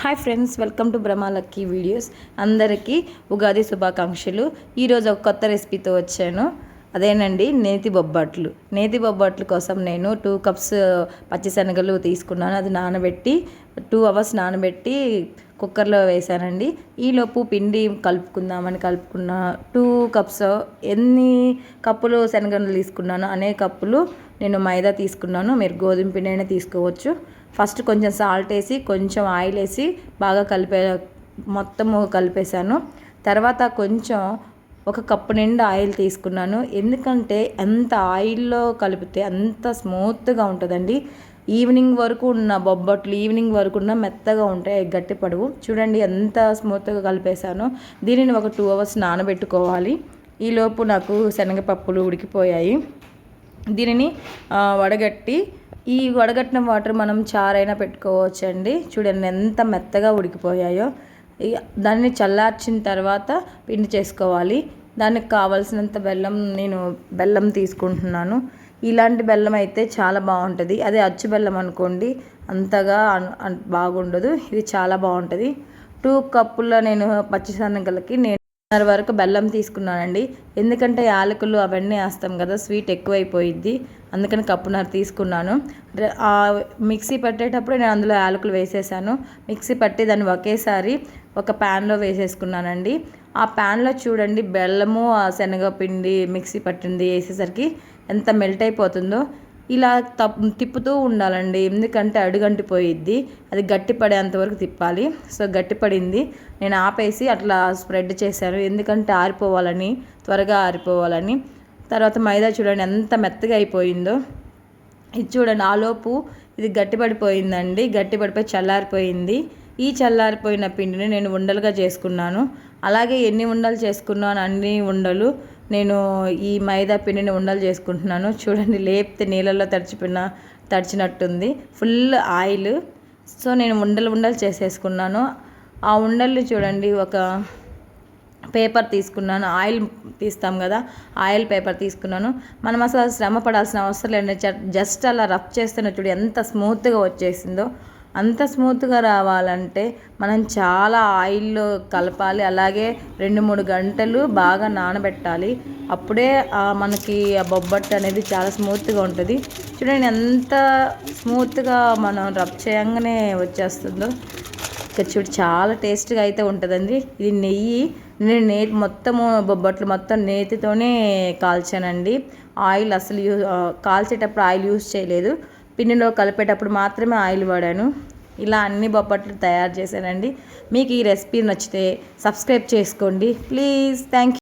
Hi friends welcome to బ్రహ్మాలక్కీ videos అందరికీ ఉగాది శుభాకాంక్షలు. ఈరోజు ఒక కొత్త రెసిపీతో వచ్చాను. అదేనండి నేతి బొబ్బట్లు. నేతి బొబ్బట్లు కోసం నేను టూ కప్స్ పచ్చిశనగలు తీసుకున్నాను. అది నానబెట్టి టూ అవర్స్ నానబెట్టి కుక్కర్లో వేసానండి ఈలోపు పిండి కలుపుకుందామని కలుపుకున్న టూ కప్స్ ఎన్ని కప్పులు శనగలు తీసుకున్నాను అనే కప్పులు నేను మైదా తీసుకున్నాను. మీరు గోధుమ పిండి అయినా తీసుకోవచ్చు. ఫస్ట్ కొంచెం సాల్ట్ వేసి కొంచెం ఆయిల్ వేసి బాగా కలిపే మొత్తము కలిపేశాను. తర్వాత కొంచెం ఒక కప్పు నిండా ఆయిల్ తీసుకున్నాను. ఎందుకంటే ఎంత ఆయిల్లో కలిపితే అంత స్మూత్గా ఉంటుందండి. ఈవినింగ్ వరకు ఉన్న బొబ్బట్లు ఈవినింగ్ వరకు ఉన్న మెత్తగా ఉంటాయి గట్టి పడవు. చూడండి ఎంత స్మూత్గా కలిపేశాను. దీనిని ఒక టూ అవర్స్ నానబెట్టుకోవాలి. ఈలోపు నాకు శనగపప్పులు ఉడికిపోయాయి. దీనిని వడగట్టి ఈ వడగట్టిన వాటర్ మనం చారైనా పెట్టుకోవచ్చండి. చూడండి ఎంత మెత్తగా ఉడికిపోయాయో. దాన్ని చల్లార్చిన తర్వాత పిండి చేసుకోవాలి. దానికి కావాల్సినంత బెల్లం నేను బెల్లం తీసుకుంటున్నాను. ఇలాంటి బెల్లం అయితే చాలా బాగుంటుంది. అదే అచ్చు బెల్లం అనుకోండి అంతగా బాగుండదు. ఇది చాలా బాగుంటుంది. టూ కప్పుల నేను పచ్చిశనగలకి నేను వరకు బెల్లం తీసుకున్నానండి. ఎందుకంటే యాలకులు అవన్నీ వేస్తాం కదా స్వీట్ ఎక్కువైపోయిద్ది. అందుకని కప్పున్నర తీసుకున్నాను. మిక్సీ పట్టేటప్పుడు నేను అందులో యాలకులు వేసేసాను. మిక్సీ పట్టి దాన్ని ఒకేసారి ఒక ప్యాన్లో వేసేసుకున్నానండి. ఆ ప్యాన్లో చూడండి బెల్లము ఆ శనగపిండి మిక్సీ పట్టింది వేసేసరికి ఎంత మెల్ట్ అయిపోతుందో ఇలా తప్ తిప్పుతూ ఉండాలండి. ఎందుకంటే అడుగంటిపోయిద్ది. అది గట్టిపడేంత వరకు తిప్పాలి. సో గట్టి పడింది నేను ఆపేసి అట్లా స్ప్రెడ్ చేశాను. ఎందుకంటే ఆరిపోవాలని త్వరగా ఆరిపోవాలని. తర్వాత మైదా చూడండి ఎంత మెత్తగా అయిపోయిందో. ఇది చూడండి ఆలోపు ఇది గట్టిపడిపోయిందండి. గట్టిపడిపోయి చల్లారిపోయింది. ఈ చల్లారిపోయిన పిండిని నేను ఉండలుగా చేసుకున్నాను. అలాగే ఎన్ని ఉండలు చేసుకున్నాను అన్ని ఉండలు నేను ఈ మైదా పిండిని ఉండలు చేసుకుంటున్నాను. చూడండి లేపితే నీళ్ళల్లో తడిచిపోయిన తడిచినట్టుంది. ఫుల్ ఆయిల్ సో నేను ఉండలు ఉండలు చేసేసుకున్నాను. ఆ ఉండల్ని చూడండి ఒక పేపర్ తీసుకున్నాను. ఆయిల్ తీస్తాం కదా ఆయిల్ పేపర్ తీసుకున్నాను. మనం అసలు శ్రమ పడాల్సిన అవసరం లేదు. జస్ట్ అలా రఫ్ చేస్తున్న చూడు ఎంత స్మూత్గా వచ్చేసిందో. అంత స్మూత్గా రావాలంటే మనం చాలా ఆయిల్లో కలపాలి. అలాగే రెండు మూడు గంటలు బాగా నానబెట్టాలి. అప్పుడే మనకి ఆ బొబ్బట్టు అనేది చాలా స్మూత్గా ఉంటుంది. చూడండి ఎంత స్మూత్గా మనం రబ్ చేయంగానే వచ్చేస్తుందో. ఇక చూడు చాలా టేస్ట్గా అయితే ఉంటుందండి. ఇది నెయ్యి. నేను నేతి మొత్తము బొబ్బట్లు మొత్తం నేతితోనే కాల్చానండి. ఆయిల్ అసలు యూ కాల్చేటప్పుడు ఆయిల్ యూస్ చేయలేదు. పిండిలో కలిపేటప్పుడు మాత్రమే ఆయిల్ వాడాను. ఇలా అన్ని బొప్పట్లు తయారు చేశానండి. మీకు ఈ రెసిపీ నచ్చితే సబ్స్క్రైబ్ చేసుకోండి. Please thank you